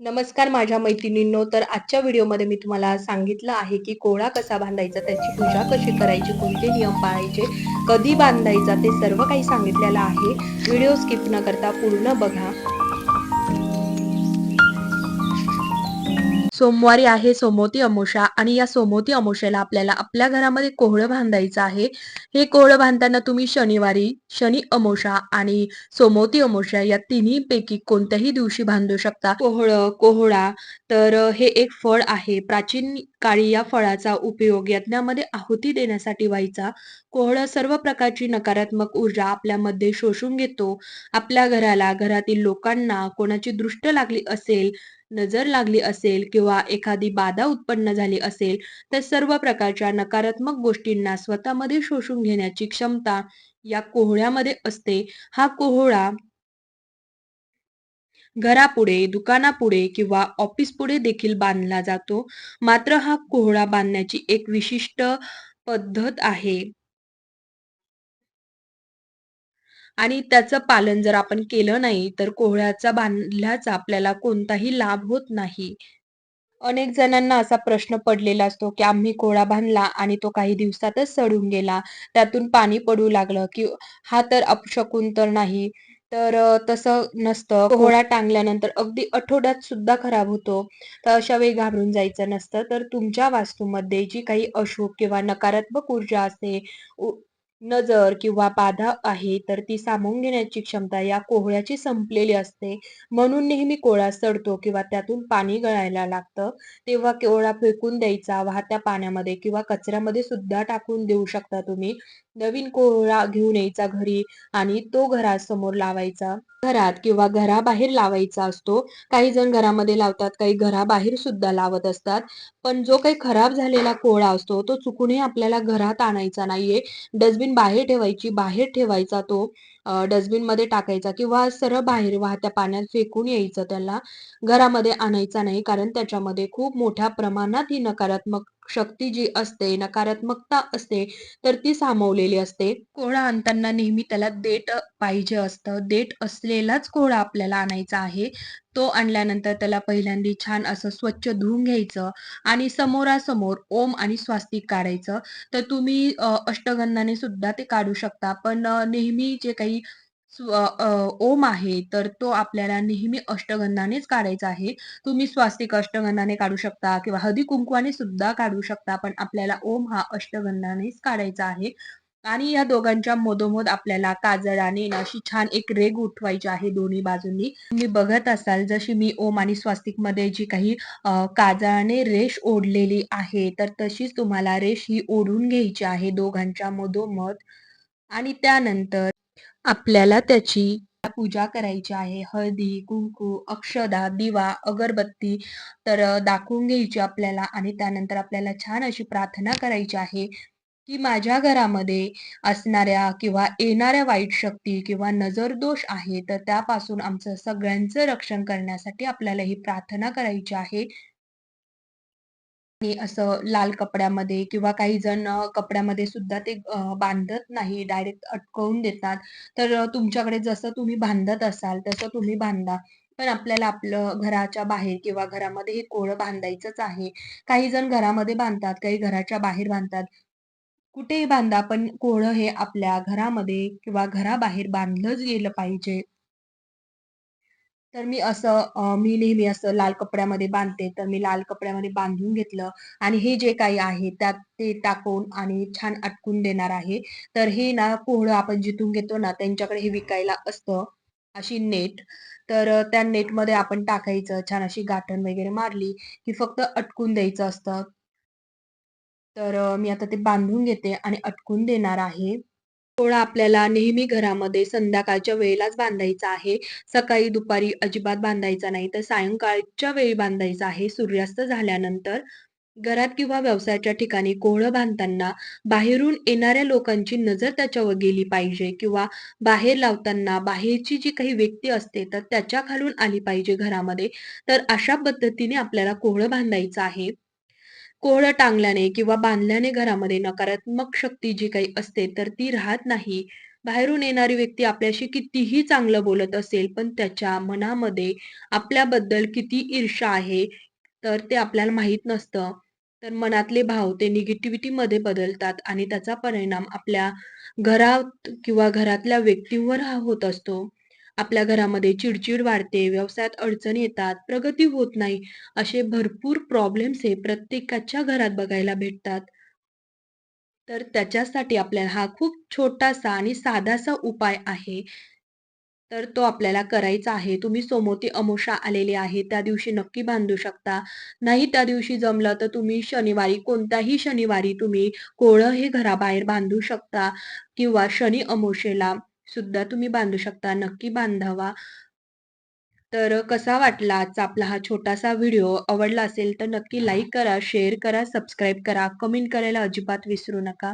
नमस्कार माझ्या मैत्रिणींनो. तर आजच्या व्हिडिओमध्ये मी तुम्हाला सांगितलं आहे की कोळा कसा बांधायचा त्याची पूजा कशी करायची कोणते नियम पाळायचे कधी बांधायचा ते सर्व काही सांगितलेलं आहे. व्हिडिओ स्किप न करता पूर्ण बघा. सोमवारी आहे सोमवती अमोशा आणि या सोमवती अमोशाला आपल्याला आपल्या घरामध्ये कोहळं बांधायचं आहे. हे कोहळं बांधताना तुम्ही शनिवारी शनी अमोशा आणि सोमवती अमोशा या तिन्ही पैकी कोणत्याही दिवशी बांधू शकता. कोहळं कोहळा तर हे एक फळ आहे. प्राचीन काळी या फळाचा उपयोग यज्ञामध्ये आहुती देण्यासाठी व्हायचा. कोहळं सर्व प्रकारची नकारात्मक ऊर्जा आपल्यामध्ये शोषून घेतो. आपल्या घराला घरातील लोकांना कोणाची दृष्ट लागली असेल नजर लागली असेल किंवा एखादी बाधा उत्पन्न झाली असेल तर सर्व प्रकारच्या नकारात्मक गोष्टींना स्वतःमध्ये शोषून घेण्याची क्षमता या कोहळ्यामध्ये असते. हा कोहळा घरापुढे दुकानापुढे किंवा ऑफिस पुढे देखील बांधला जातो. मात्र हा कोहळा बांधण्याची एक विशिष्ट पद्धत आहे. आणि त्याचं पालन जर आपण केलं नाही तर कोहळ्याचा बांधल्याचा आपल्याला कोणताही लाभ होत नाही. अनेक जणांना असा प्रश्न पडलेला असतो की आम्ही कोहळा बांधला आणि तो काही दिवसातच सडून गेला. त्यातून पाणी पडू लागलं की हा तर अपशकुन तर नाही. तर तसं नसतं. कोहळा टांगल्यानंतर अगदी आठवड्यात सुद्धा खराब होतो. तर अशा वेळी घाबरून जायचं नसतं. तर तुमच्या वास्तूमध्ये जी काही अशुभ किंवा नकारात्मक ऊर्जा असते नजर किंवा बाधा आहे तर ती सामावून घेण्याची क्षमता या कोहळ्याची संपलेली असते. म्हणून नेहमी कोहळा सडतो किंवा त्यातून पाणी गळायला लागतं. तेव्हा कोहळा फेकून द्यायचा वाहत्या पाण्यामध्ये किंवा कचऱ्यामध्ये सुद्धा टाकून देऊ शकता तुम्ही. नवीन कोहळा घेऊन यायचा घरी आणि तो घरासमोर लावायचा. घरात किंवा घराबाहेर लावायचा असतो. काही जण घरामध्ये लावतात काही घराबाहेर सुद्धा लावत असतात. पण जो काही खराब झालेला कोहळा असतो तो चुकूनही आपल्याला घरात आणायचा नाहीये. डस्टबिन बाहेर ठेवायची बाहेर ठेवायचा तो डस्टबिनमध्ये टाकायचा किंवा सरळ बाहेर वाहत्या पाण्यात फेकून यायचं त्याला. घरामध्ये आणायचा नाही कारण त्याच्यामध्ये खूप मोठ्या प्रमाणात ही नकारात्मक शक्ती जी असते नकारात्मकता असते तर ती सामावलेली असते. कोहळा आणताना नेहमी त्याला देठ पाहिजे असतं. देठ असलेलाच कोहळा आपल्याला आणायचा आहे तो आणल्यानंतर त्याला पहिल्यांदा छान असं स्वच्छ धुवून घ्यायचं आणि समोरासमोर ओम आणि स्वास्तिक काढायचं. तर तुम्ही अष्टगंधाने सुद्धा ते काढू शकता. पण नेहमी जे काही ओम आहे तर तो आपल्याला नेहमी अष्टगंधानेच काढायचा आहे. तुम्ही स्वास्तिक अष्टगंधाने काढू शकता किंवा हळदी कुंकवाने सुद्धा काढू शकता पण आपल्याला ओम हा अष्टगंधानेच काढायचा आहे. आणि या दोघांच्या मधोमध आपल्याला काजळाने अशी छान एक रेग उठवायची आहे दोन्ही बाजूंनी. तुम्ही बघत असाल जशी मी ओम आणि स्वास्तिकमध्ये जी काही काजळाने रेष ओढलेली आहे तर तशीच तुम्हाला रेष ही ओढून घ्यायची आहे दोघांच्या मधोमध. आणि त्यानंतर आपल्याला त्याची पूजा करायची आहे. हळदी कुंकू अक्षदा दिवा अगरबत्ती तर दाखवून घ्यायची आपल्याला आणि त्यानंतर आपल्याला छान अशी प्रार्थना करायची आहे की माझ्या घरामध्ये असणाऱ्या किंवा येणाऱ्या वाईट शक्ती किंवा नजर दोष आहे तर त्यापासून आमचं सगळ्यांचं रक्षण करण्यासाठी आपल्याला ही प्रार्थना करायची आहे. आणि असं लाल कपड्यामध्ये किंवा काही जण कपड्यामध्ये सुद्धा ते बांधत नाही डायरेक्ट अटकवून देतात. तर तुमच्याकडे जसं तुम्ही बांधत असाल तसं तुम्ही बांधा. पण आपल्याला आपलं घराच्या बाहेर किंवा घरामध्ये हे कोळं बांधायचंच आहे. काही जण घरामध्ये बांधतात काही घराच्या बाहेर बांधतात. कुठेही बांधा पण कोळं हे आपल्या घरामध्ये किंवा घराबाहेर बांधलंच गेलं पाहिजे. तर मी असं मी नेहमी असं लाल कपड्यामध्ये बांधते. तर मी लाल कपड्यामध्ये बांधून घेतलं. आणि हे जे काही आहे त्यात ते टाकून आणि छान अटकून देणार आहे. तर हे ना कोहळं आपण जिथून घेतो ना त्यांच्याकडे हे विकायला असतं. अशी नेट. तर त्या नेटमध्ये आपण टाकायचं छान अशी गाठण वगैरे मारली की फक्त अटकून द्यायचं असतं. तर मी आता ते बांधून घेते आणि अटकून देणार आहे. पोळा आपल्याला नेहमी घरामध्ये संध्याकाळच्या वेळेलाच बांधायचा आहे? सकाळी दुपारी अजिबात बांधायचा नाही तर सायंकाळच्या वेळी बांधायचा आहे सूर्यास्त झाल्यानंतर? घरात किंवा व्यवसायाच्या ठिकाणी कोहळं बांधताना बाहेरून येणाऱ्या लोकांची नजर त्याच्यावर गेली पाहिजे किंवा बाहेर लावताना बाहेरची जी काही व्यक्ती असते तर त्याच्या खालून आली पाहिजे घरामध्ये. तर अशा पद्धतीने आपल्याला कोहळं बांधायचं आहे. कोहळं टांगल्याने किंवा बांधल्याने घरामध्ये नकारात्मक शक्ती जी काही असते तर ती राहत नाही बाहेरून येणारी व्यक्ती आपल्याशी कितीही चांगलं बोलत असेल, पण त्याच्या मनामध्ये आपल्याबद्दल किती ईर्ष्या आहे, तर ते आपल्याला माहीत नसतं. तर मनातले भाव ते निगेटिव्हिटीमध्ये बदलतात आणि त्याचा परिणाम आपल्या घरात किंवा घरातल्या व्यक्तींवर हा होत असतो. आपल्या घरामध्ये चिडचिड वाढते, व्यवसायात अडचणी येतात, प्रगती होत नाही, असे भरपूर प्रॉब्लेम्स हे प्रत्येकाच्या घरात बघायला भेटतात. तर त्याच्यासाठी आपल्याला हा खूप छोटासा आणि साधासा उपाय आहे. तर तो आपल्याला करायचा आहे. तुम्ही सोमोती अमोषा आलेली आहे, त्या दिवशी नक्की बांधू शकता. नाही त्या दिवशी जमलं तर तुम्ही शनिवारी, कोणत्याही शनिवारी तुम्ही कोळं हे घराबाहेर बांधू शकता किंवा शनी अमोशेला सुद्धा तुम्ही बांधू शकता. नक्की बांधावा. तर कसा वाटला आजचा आपला हा छोटासा व्हिडिओ? आवडला असेल तर नक्की लाईक करा, शेअर करा, सबस्क्राईब करा, कमेंट करायला अजिबात विसरू नका.